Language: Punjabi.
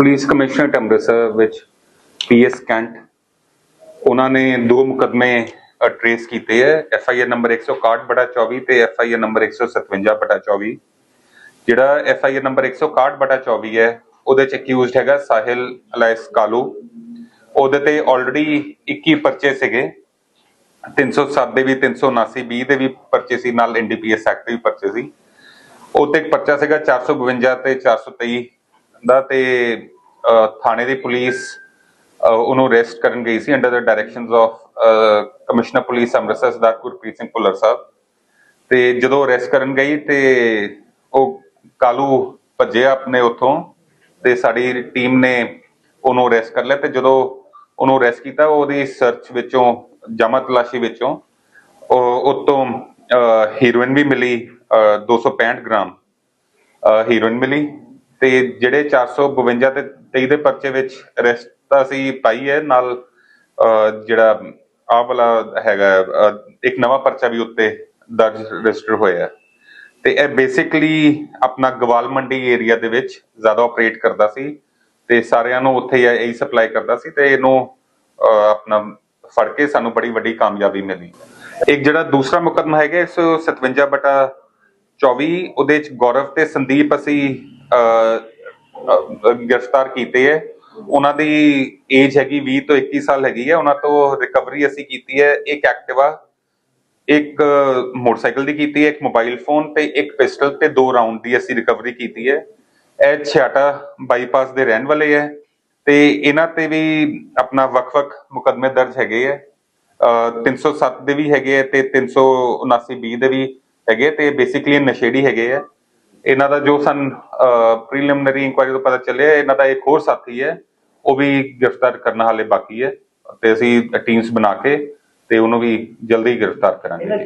ਪੁਲਿਸ ਕਮਿਸ਼ਨਰ ਅੰਮ੍ਰਿਤਸਰ ਵਿੱਚ ਪੀਐਸ ਕੈਂਟ, ਉਹਨਾਂ ਨੇ ਦੋ ਮੁਕਦਮੇ ਟ੍ਰੇਸ ਕੀਤੇ ਹੈ ਐਫ ਆਈ ਆਰ ਨੰਬਰ 161 ਬਟਾ 24 ਤੇ ਐਫ ਆਈ ਆਰ ਨੰਬਰ 157 ਬਟਾ 24 ਜਿਹੜਾ ਐਫ ਆਈ ਆਰ ਨੰਬਰ 161 ਬਟਾ 24 ਹੈ ਉਹਦੇ ਚ ਅਕਿਊਜ਼ਡ ਹੈਗਾ ਸਾਹਿਲ ਅਲਾਈਸ ਕਾਲੂ। ਉਹਦੇ ਤੇ ਆਲਰੇਡੀ 21 ਪਰਚੇ ਸੀਗੇ। 307 ਦੇ ਵੀ 379 20 ਦੇ ਵੀ ਪਰਚੇ ਸੀ। ਨਾਲ ਐਨਡੀਪੀਐਸ ਐਕਟ ਦੇ ਵੀ ਪਰਚੇ ਸੀ। ਉਹ ਤੇ ਇੱਕ ਪਰਚਾ ਸੀਗਾ 452 ਤੇ 423 ਦਾ ਤੇ ਥਾਣੇ ਦੀ ਪੁਲਿਸ ਉਹਨੂੰ ਅਰੈਸਟ ਕਰਨ ਗਈ ਸੀ under the directions of commissioner police Amritsar Sardar Gurpreet Singh Bhullar Sahib. ਤੇ ਜਦੋਂ ਅਰੈਸਟ ਕਰਨ ਗਈ ਤੇ ਉਹ ਕਾਲੂ ਭੱਜੇ ਆਪਣੇ ਉੱਥੋਂ ਤੇ ਸਾਡੀ ਟੀਮ ਨੇ ਉਹਨੂੰ ਅਰੈਸਟ ਕਰ ਲਿਆ ਤੇ ਜਦੋਂ ਉਹਨੂੰ ਅਰੈਸਟ ਕੀਤਾ ਉਹਦੀ ਸਰਚ ਵਿੱਚੋਂ ਜਮਾ ਤਲਾਸ਼ੀ ਵਿੱਚੋਂ ਉਹ ਉਤੋਂ ਹੀਰੋਇਨ ਵੀ ਮਿਲੀ ਅਹ, 265 ਗ੍ਰਾਮ ਹੀਰੋਇਨ ਮਿਲੀ। ਤੇ ਜਿਹੜੇ 452 ਤੇ 23 ਦੇ ਪਰਚੇ ਵਿੱਚ ਅਰੈਸਟ ਤਾਂ ਅਸੀਂ ਪਾਈ ਹੈ। ਨਾਲ ਜਿਹੜਾ ਆਹ ਵਾਲਾ ਹੈਗਾ ਇੱਕ ਨਵਾਂ ਪਰਚਾ ਵੀ ਉੱਤੇ ਦਰਜ ਰਜਿਸਟਰ ਹੋਇਆ ਤੇ ਇਹ ਬੇਸਿਕਲੀ ਆਪਣਾ ਗਵਾਲ ਮੰਡੀ ਏਰੀਆ ਦੇ ਵਿੱਚ ਜ਼ਿਆਦਾ ਆਪਰੇਟ ਕਰਦਾ ਸੀ ਤੇ ਸਾਰਿਆਂ ਨੂੰ ਉੱਥੇ ਹੀ ਸਪਲਾਈ ਕਰਦਾ ਸੀ ਤੇ ਇਹਨੂੰ ਆਪਣਾ ਫੜ ਕੇ ਸਾਨੂੰ ਬੜੀ ਵੱਡੀ ਕਾਮਯਾਬੀ ਮਿਲੀ। ਇੱਕ ਜਿਹੜਾ ਦੂਸਰਾ ਮੁਕਦਮਾ ਹੈਗਾ 157 ਬਟਾ 24 ਉਹਦੇ ਵਿੱਚ ਗੌਰਵ ਤੇ ਸੰਦੀਪ ਅਸੀਂ ਗ੍ਰਿਫਤਾਰ ਕੀਤੇ ਹੈ। ਉਹਨਾਂ ਦੀ ਏਜ ਹੈਗੀ 20 ਤੋਂ 21 ਸਾਲ ਹੈਗੀ ਹੈ। ਉਹਨਾਂ ਤੋਂ ਰਿਕਵਰੀ ਅਸੀਂ ਕੀਤੀ ਹੈ। ਇੱਕ ਐਕਟਿਵਾ, ਇੱਕ ਮੋਟਰਸਾਈਕਲ ਦੀ ਕੀਤੀ ਹੈ, ਇੱਕ ਮੋਬਾਈਲ ਫੋਨ ਤੇ ਇੱਕ ਪਿਸਟਲ ਤੇ ਦੋ ਰਾਉਂਡ ਦੀ ਅਸੀਂ ਰਿਕਵਰੀ ਕੀਤੀ ਹੈ। ਇਹ ਛਿਆਟਾ ਬਾਈਪਾਸ ਦੇ ਰਹਿਣ ਵਾਲੇ ਹੈ ਤੇ ਇਹਨਾਂ ਤੇ ਵੀ ਆਪਣਾ ਵੱਖ-ਵੱਖ ਮੁਕਦਮੇ ਦਰਜ ਹੈਗੇ ਹੈ। ਅਹ 307 ਦੇ ਵੀ ਹੈਗੇ ਹੈ ਤੇ 379 ਬੀ ਦੇ ਵੀ ਹੈਗੇ ਤੇ ਬੇਸਿਕਲੀ ਨਸ਼ੇੜੀ ਹੈਗੇ ਹੈ। ਇਹਨਾਂ ਦਾ ਜੋ ਸਨ ਪ੍ਰੀਲਿਮਿਨਰੀ ਇਨਕੁਆਇਰੀ ਤੋਂ ਪਤਾ ਚੱਲਿਆ, ਇਹਨਾਂ ਦਾ ਇੱਕ ਹੋਰ ਸਾਥੀ ਹੈ, ਉਹ ਵੀ ਗ੍ਰਿਫਤਾਰ ਕਰਨਾ ਹਾਲੇ ਬਾਕੀ ਹੈ ਤੇ ਅਸੀਂ ਟੀਮਸ ਬਣਾ ਕੇ ਤੇ ਉਹਨੂੰ ਵੀ ਜਲਦੀ ਗ੍ਰਿਫਤਾਰ ਕਰਾਂਗੇ।